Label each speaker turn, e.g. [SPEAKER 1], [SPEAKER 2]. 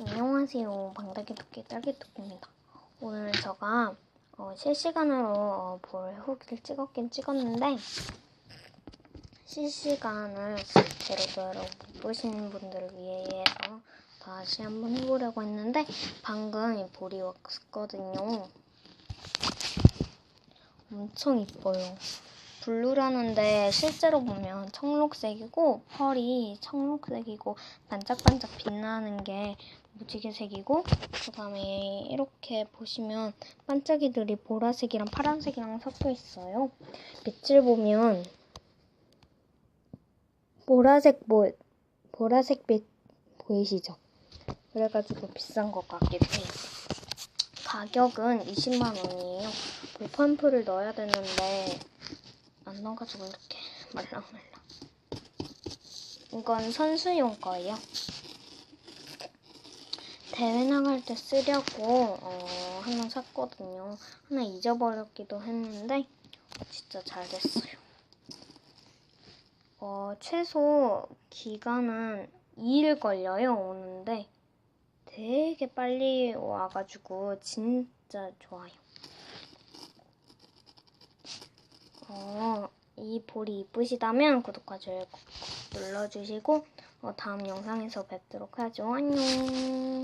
[SPEAKER 1] 안녕하세요. 방다개토끼 딸기 토끼입니다. 오늘 제가 어, 실시간으로 어, 볼 후기를 찍었긴 찍었는데 실시간을 제로제로 못 보시는 분들을 위해서 다시 한번 해보려고 했는데 방금 이 볼이 왔거든요. 엄청 이뻐요. 블루라는데 실제로 보면 청록색이고 펄이 청록색이고 반짝반짝 빛나는 게 무지개색이고 그 다음에 이렇게 보시면 반짝이들이 보라색이랑 파란색이랑 섞여 있어요. 밑을 보면 보라색 보 보라색 빛 보이시죠? 그래가지고 비싼 것 같기도 해요. 가격은 20만 원이에요. 볼 펌프를 넣어야 되는데 안 넣어가지고 이렇게 말랑말랑. 이건 선수용 거예요. 대회 나갈 때 쓰려고 어, 하나 샀거든요. 하나 잊어버렸기도 했는데 진짜 잘 됐어요. 어, 최소 기간은 2일 걸려요, 오는데 되게 빨리 와가지고 진짜 좋아요. 어, 이 볼이 이쁘시다면 구독과 좋아요 꼭 눌러주시고 어, 다음 영상에서 뵙도록 하죠. 안녕.